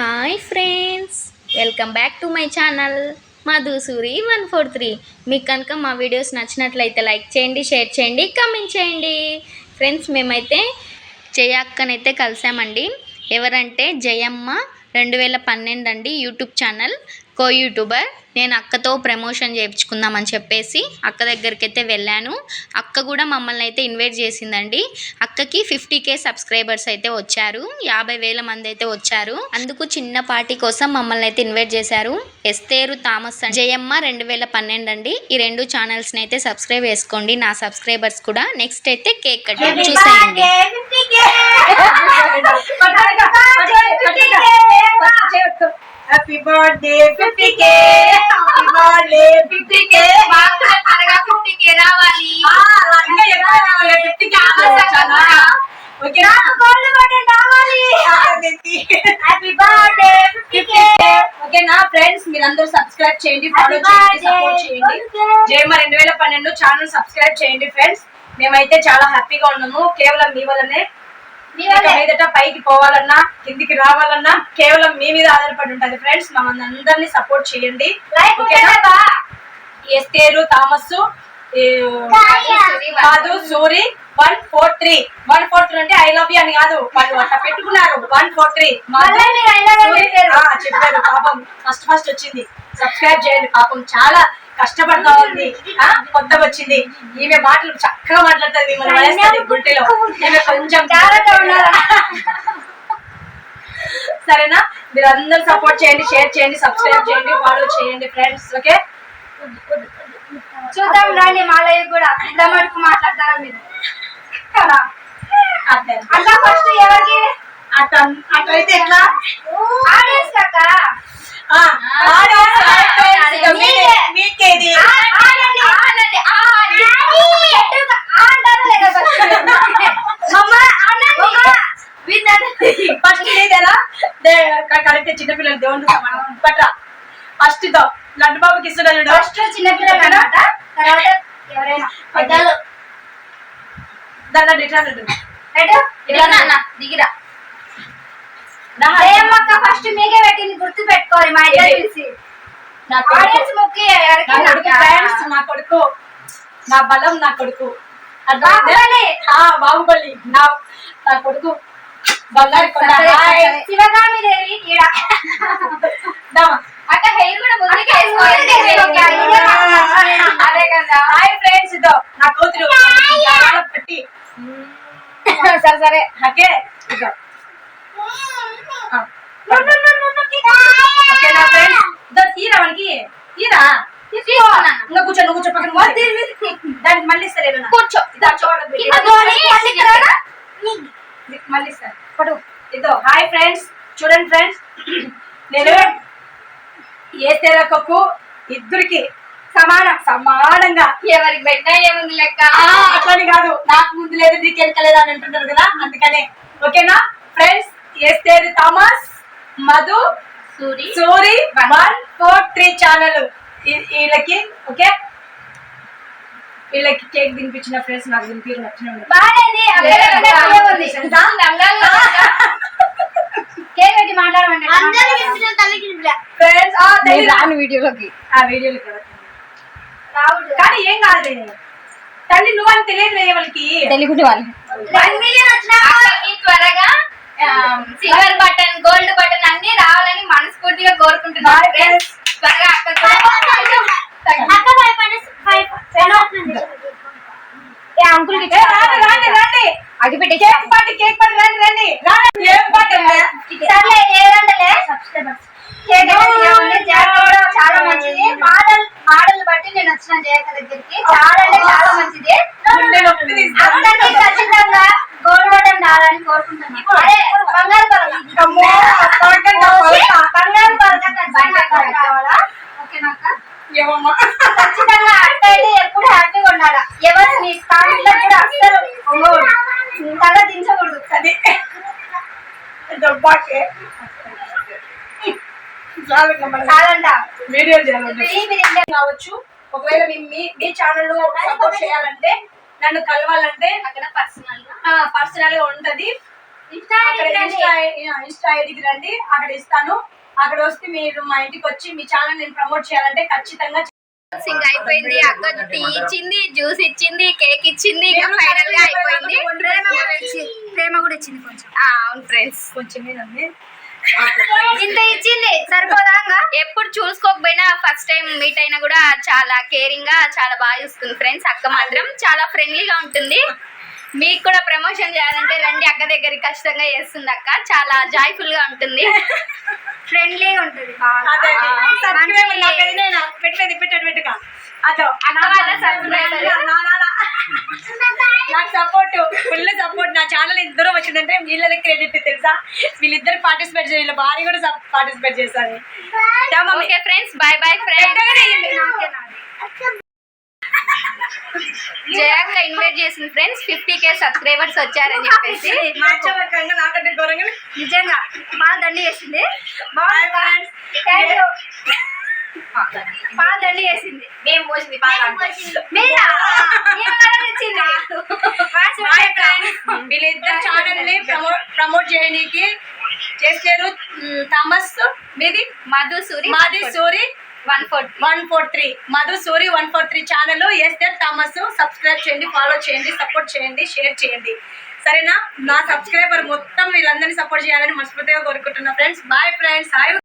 Hi friends welcome back to my channel Madhusuri one four three మీకు కనుక మా videos నచ్చినట్లయితే లైక్ చేయండి షేర్ చేయండి కమెంట్ చేయండి. ఫ్రెండ్స్ మేమైతే జయక్కనైతే కలిసామండి. ఎవరంటే జయమ్మ రెండు వేల పన్నెండు అండి యూట్యూబ్ ఛానల్ కో యూట్యూబర్ నేను అక్కతో ప్రమోషన్ చేయించుకుందామని చెప్పేసి అక్క దగ్గరికి అయితే వెళ్ళాను అక్క కూడా మమ్మల్ని అయితే ఇన్వైట్ చేసిందండి అక్కకి ఫిఫ్టీ కే సబ్స్క్రైబర్స్ అయితే వచ్చారు యాభై వేల మంది అయితే వచ్చారు అందుకు చిన్న పార్టీ కోసం మమ్మల్ని అయితే ఇన్వైట్ చేశారు ఎస్తేరు థామస్ అండ్ జయమ్మ రెండు వేల పన్నెండు అండి ఈ రెండు ఛానల్స్ని అయితే సబ్స్క్రైబ్ చేసుకోండి నా సబ్స్క్రైబర్స్ కూడా నెక్స్ట్ అయితే కేక్ కట్ చూసేయండి happy birthday fifty K happy birthday fifty K రావాలి ఇంకా ఎక్కువ రావాలి ఫిఫ్టీ కే ఓకేనా? హ్యాపీ బర్త్డే ఫిఫ్టీ కే ఓకేనా? ఫ్రెండ్స్ మీరందరూ సబ్స్క్రైబ్ చేయండి ఫాలో చేయండి సపోర్ట్ చేయండి. జయమ్మ రెండు వేల పన్నెండు ఛానల్ సబ్స్క్రైబ్ చేయండి ఫ్రెండ్స్ మేమైతే చాలా హ్యాపీగా ఉన్నాము. కేవలం మీ వల్లనే మీదట పైకి పోవాలన్నా కిందికి రావాలన్నా కేవలం మీ మీద ఆధారపడి ఉంటది. ఫ్రెండ్స్ మమ్మల్ని అందరినీ సపోర్ట్ చేయండి. ఎస్తేరు థామస్ కాదు Suri one four three one four three అంటే ఐ లవ్ యూ అని కాదు. వాళ్ళు అట్లా పెట్టుకున్నారు. వన్ ఫోర్ త్రీ చెప్పారు. పాపం ఫస్ట్ ఫస్ట్ వచ్చింది. సబ్స్క్రైబ్ చేయండి. పాపం చాలా కష్టపడతా ఉంది. ఆ, కొత్తగా వచ్చింది. ఈమె మాటలు చక్కగా మాట్లాడుతుంది. మిమ్మల్ని వలేస్తుంది గుంటెలో ఈమె కొంచెం సరేనా? మీరు అందరు సపోర్ట్ చేయండి షేర్ చేయండి సబ్స్క్రైబ్ చేయండి ఫాలో చేయండి ఫ్రెండ్స్ ఓకే చూద్దాం రండి మాలయ్య కూడా. ఇంత మటుకు మాట్లాడతారా మీరు? కదా? అట్లా ఫస్ట్ ఎవరికి? అట్లా అట్లయితే ఎట్లా? ఆడియన్స్ ఫస్ట్ ఇదేనా కరెక్ట్ చిన్నపిల్లలు దేవుడు సమానం ఫస్ట్ ఇదో లడ్డు బాబుకి ఇస్తున్నా చూడు. ఫస్ట్ చిన్నపిల్లలు అన్నమాట. తర్వాత ఎవరైనా పెద్దలు. దాంట్లో దిగిరా. ఫస్ట్ మీకే పెట్టింది గుర్తు పెట్టుకోవాలి మా ఇద్దరు తెలిసి నా ఆడియన్స్ ఎవరికి నా కొడుకు ఫ్రెండ్స్ నా కొడుకు. నా బలం నా కొడుకు. బాహుబలి నా నా కొడుకు. అక్క హెయిర్ కూడా ముందుకే అదే కదా. హాయ్ ఫ్రెండ్స్ ఇదో నా కూతురు. పెట్టి. సరే సరే ఓకే ఇదో. ఆ, ఓకేనా ఫ్రెండ్స్ ఇదో తీరా మనకి. తీరా? ఇంకా కూర్చో నువ్వు కూర్చో. పక్కన కూర్చో. దానికి మళ్ళీ? కూర్చో మళ్ళీ ఇక్కడ. మళ్ళీ ఇస్తారు పడు ఇదో హాయ్ ఫ్రెండ్స్. చూడండి ఫ్రెండ్స్. నేను ఏ తెరకకు ఇద్దరికి సమానం సమానంగా. ఎవరికి పెట్టినా ఏముంది లెక్క? అట్లని కాదు. నాకు ముందు లేదు నీకు వెనక లేదు అని అంటున్నారు కదా అందుకనే. ఓకేనా? Friends Esther Thomas Madhu Suri. Suri one four three channel. వీళ్ళకి ఓకే? వీళ్ళకి కేక్ తినిపించిన ఫ్రెండ్స్ నాకు తినిపించి నచ్చిన బాగానేది అక్కడ అక్కడ ఉంది కేక్ పెట్టి మాట్లాడమండి ఫ్రెండ్స్ రాను వీడియోలోకి. ఆ వీడియోలు కదా రావుడు కానీ ఏం కాదు తల్లి నువ్వని తెలియదు వాళ్ళకి తెలుగుంటే వాళ్ళు. వన్ మిలియన్ వచ్చినా అక్కకి త్వరగా సిల్వర్ బటన్ గోల్డ్ బటన్ అన్ని రావాలని మనస్ఫూర్తిగా కోరుకుంటున్నాను. Friends. త్వరగా అక్క అంకుల్ ఏ, రాండి రాండి రాండి కేక్ పార్టీ కేక్ పార్టీ రండి రండి. రాండి. ఏం పార్టీ సర్లే ఏదంటలే కేక్ అయితే ఏముంది జయక కూడా చాలా మంచిది. మోడల్ మోడల్ బట్టి నేను వచ్చిన జయక దగ్గరికి. చాలా అంటే చాలా మంచిది. అందరికీ ఖచ్చితంగా గోల్డ్ రావాలని కోరుకుంటున్నాను. అదే బంగారు పరక. బంగారు పరక ఖచ్చితంగా అట్ట అయితే ఎప్పుడు హ్యాపీగా ఉండాలా? ఎవరు నీ స్థానంలో కూడా అస్సలు తల దించకూడదు. అది చాలంట వీడియోలు చేయాలంటే ఇండియా కావచ్చు ఒకవేళ మీ మీ ఛానల్ సపోర్ట్ చేయాలంటే నన్ను కలవాలంటే అక్కడ పర్సనల్గా పర్సనల్గా ఉంటది. ఇన్స్టా ఐడికి రండి. అక్కడ ఇస్తాను. అక్కడ వస్తే మీరు మా ఇంటికి వచ్చి మీ ఛానల్ నేను ప్రమోట్ చేయాలంటే ఖచ్చితంగా సింగ్ అయిపోయింది అక్క టీ ఇచ్చింది జ్యూస్ ఇచ్చింది కేక్ ఇచ్చింది ఇంకా ఫైనల్గా అయిపోయింది. ప్రేమ కూడా ఇచ్చింది. కొంచెం. అవును ఫ్రెండ్స్. కొంచెం ఇంత ఇచ్చింది సరిపోదా ఇంకా? ఎప్పుడు చూసుకోకపోయినా ఫస్ట్ టైం మీట్ అయినా కూడా చాలా కేరింగ్గా చాలా బాగా చూస్తుంది ఫ్రెండ్స్. అక్క మాత్రం చాలా ఫ్రెండ్లీగా ఉంటుంది. మీకు కూడా ప్రమోషన్ చేయాలంటే రండి అక్క దగ్గరికి ఖచ్చితంగా చేస్తుంది అక్క. చాలా జాయ్ఫుల్గా ఉంటుంది. ఫ్రెండ్లీగా ఉంటుంది. అదే సబ్స్క్రైబర్ నా పెద్దనైనా పెట్టేది పెట్టేది పెట్టుగా అదో నాకు సపోర్ట్ ఫుల్ సపోర్ట్ నా ఛానల్ ఇద్దరు వచ్చిందంటే వీళ్ళది క్రెడిట్ తెలుసా? వీళ్ళిద్దరు పార్టిసిపేట్ చేయాలి వీళ్ళ భార్య కూడా పార్టిసిపేట్ చేశారు. Friends bye bye friends. జయక్క invite చేసింది ఫ్రెండ్స్ ఫిఫ్టీ కే సబ్స్క్రైబర్స్ వచ్చారని చెప్పేసి. నిజంగా బాగా దండి చేసింది. బాగా దండి చేసింది. మేము పోసింది మీరా? వీళ్ళిద్దరు ఛానల్ని ప్రమోట్ చేయడానికి చేశారు థామస్ మీది? మధు సూరి మాది Suri one four one four three. Madhu Suri one four three channel SR Thomas subscribe చేయండి ఫాలో చేయండి సపోర్ట్ చేయండి షేర్ చేయండి. సరేనా? నా సబ్స్క్రైబర్ మొత్తం వీళ్ళందరినీ సపోర్ట్ చేయాలని మనస్ఫూర్తిగా కోరుకుంటున్నా ఫ్రెండ్స్. Bye friends. హాయ్